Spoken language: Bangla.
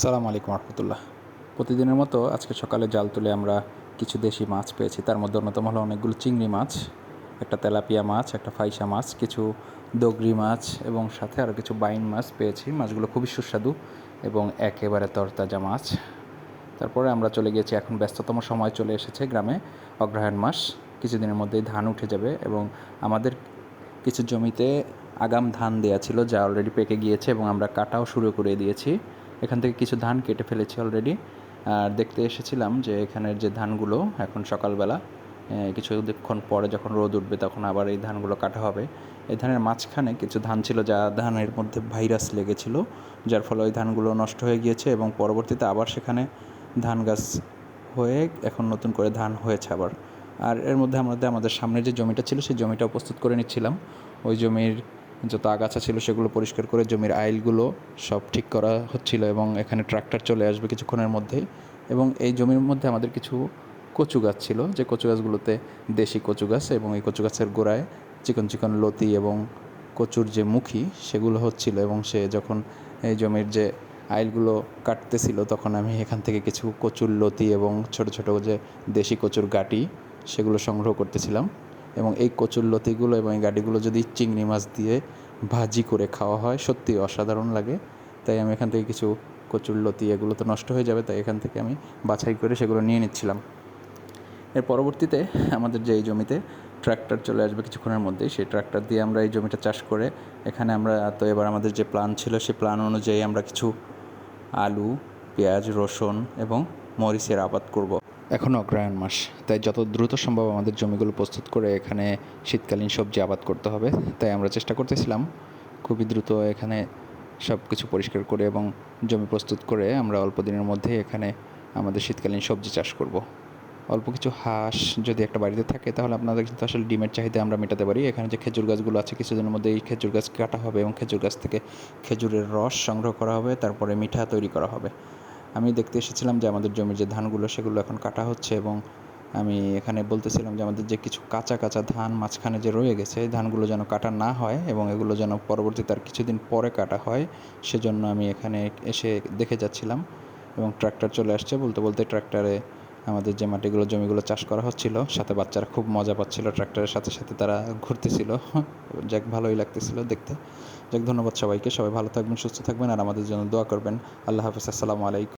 সালাম আলাইকুম রহমতুল্লাহ। প্রতিদিনের মতো আজকে সকালে জাল তুলে আমরা কিছু দেশি মাছ পেয়েছি। তার মধ্যে অন্যতম হলো অনেকগুলো চিংড়ি মাছ, একটা তেলাপিয়া মাছ, একটা ফাইসা মাছ, কিছু দগরি মাছ এবং সাথে আরও কিছু বাইন মাছ পেয়েছি। মাছগুলো খুবই সুস্বাদু এবং একেবারে তরতাজা মাছ। তারপরে আমরা চলে গিয়েছি, এখন ব্যস্ততম সময় চলে এসেছে গ্রামে অগ্রহায়ণ মাস। কিছুদিনের মধ্যেই ধান উঠে যাবে এবং আমাদের কিছু জমিতে আগাম ধান দেওয়া ছিল, যা অলরেডি পেকে গিয়েছে এবং আমরা কাটাও শুরু করে দিয়েছি। এখান থেকে কিছু ধান কেটে ফেলেছি অলরেডি আর দেখতে এসেছিলাম যে এখানের যে ধানগুলো এখন সকালবেলা কিছুক্ষণ পরে যখন রোদ উঠবে তখন আবার এই ধানগুলো কাটা হবে। এই ধানের মাঝখানে কিছু ধান ছিল যা ধানের মধ্যে ভাইরাস লেগেছিল, যার ফলে ওই ধানগুলো নষ্ট হয়ে গিয়েছে এবং পরবর্তীতে আবার সেখানে ধান গাছ হয়ে এখন নতুন করে ধান হয়েছে আবার। আর এর মধ্যে আমাদের আমাদের সামনে যে জমিটা ছিল, সেই জমিটাও প্রস্তুত করে নিচ্ছিলাম। ওই জমির যত আগাছা ছিল সেগুলো পরিষ্কার করে জমির আইলগুলো সব ঠিক করা হচ্ছিল এবং এখানে ট্রাক্টর চলে আসবে কিছুক্ষণের মধ্যেই। এবং এই জমির মধ্যে আমাদের কিছু কচু গাছ ছিল, যে কচু গাছগুলোতে দেশি কচু গাছ এবং এই কচু গাছের গোড়ায় চিকন চিকন লতি এবং কচুর যে মুখী সেগুলো হচ্ছিল এবং সে যখন এই জমির যে আইলগুলো কাটতেছিল তখন আমি এখান থেকে কিছু কচুর লতি এবং ছোট ছোট যে দেশি কচুর গাটি সেগুলো সংগ্রহ করতেছিলাম। এবং এই কচুর লতিগুলো এবং এই গাড়িগুলো যদি চিংড়ি মাছ দিয়ে ভাজি করে খাওয়া হয় সত্যি অসাধারণ লাগে তাই আমি এখান থেকে কিছু কচুর লতি, এগুলো তো নষ্ট হয়ে যাবে, তাই এখান থেকে আমি বাছাই করে সেগুলো নিয়ে নিচ্ছিলাম এর পরবর্তীতে আমাদের যে এই জমিতে ট্র্যাক্টর চলে আসবে কিছুক্ষণের মধ্যেই, সেই ট্র্যাক্টর দিয়ে আমরা এই জমিটা চাষ করে এখানে আমরা, তো এবার আমাদের যে প্ল্যান ছিল, সেই প্ল্যান অনুযায়ী আমরা কিছু আলু, পেঁয়াজ, রসুন এবং মরিচের আবাদ করব। এখন অগ্রহায়ণ মাস। তাই যত দ্রুত সম্ভব আমাদের জমিগুলো প্রস্তুত করে এখানে শীতকালীন সবজি আবাদ করতে হবে। তাই আমরা চেষ্টা করতেছিলাম খুবই দ্রুত এখানে সব কিছু পরিষ্কার করে এবং জমি প্রস্তুত করে আমরা অল্প দিনের মধ্যেই এখানে আমাদের শীতকালীন সবজি চাষ করব। অল্প কিছু হাঁস যদি একটা বাড়িতে থাকে তাহলে আপনাদের কিন্তু আসলে ডিমের চাহিদা আমরা মেটাতে পারি। এখানে যে খেজুর গাছগুলো আছে কিছুদিনের মধ্যে এই খেজুর গাছ কাটা হবে এবং খেজুর গাছ থেকে খেজুরের রস সংগ্রহ করা হবে, তারপরে মিঠা তৈরি করা হবে। আমি দেখতে এসেছিলাম যে আমাদের জমির যে ধানগুলো, সেগুলো এখন কাটা হচ্ছে এবং আমি এখানে বলতেছিলাম যে আমাদের যে কিছু কাঁচা কাঁচা ধান মাঝখানে যে রয়ে গেছে ধানগুলো যেন কাটা না হয় এবং এগুলো যেন পরবর্তীতে আর কিছুদিন পরে কাটা হয়, সেজন্য আমি এখানে এসে দেখে যাচ্ছিলাম এবং ট্র্যাক্টর চলে আসছে। বলতে বলতে ট্র্যাক্টরে আমাদের যে মাটিগুলো, জমিগুলো চাষ করা হচ্ছিল, সাথে বাচ্চারা খুব মজা পাচ্ছিল ট্র্যাক্টরের সাথে সাথে তারা ঘুরতেছিল। যাক, ভালোই লাগতেছিল দেখতে। যাক, ধন্যবাদ সবাইকে। সবাই ভালো থাকবেন, সুস্থ থাকবেন, আর আমাদের জন্য দোয়া করবেন। আল্লাহ হাফিজ, আসসালামু আলাইকুম।